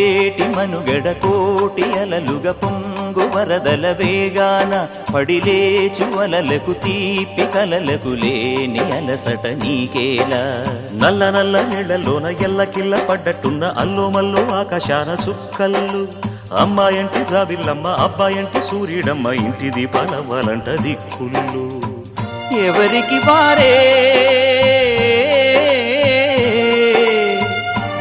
పొంగేటి మనుగడ కోటి అలలుగ పొంగు వరదల వేగాన పడిలేచు అలలకు తీపి కలలకు లేని అలసట నీకేలా. నల్ల నల్ల నీళ్ళలోన ఎల్లకిల్ల పడ్డట్టున్న అల్లో మల్లో ఆకాశాన చుక్కల్లు. అమ్మాయంటి రావిల్లమ్మ అబ్బాయంటి సూర్యుడమ్మ ఇంటి దీపాలవ్వాలంట దిక్కులు ఎవరికి వారే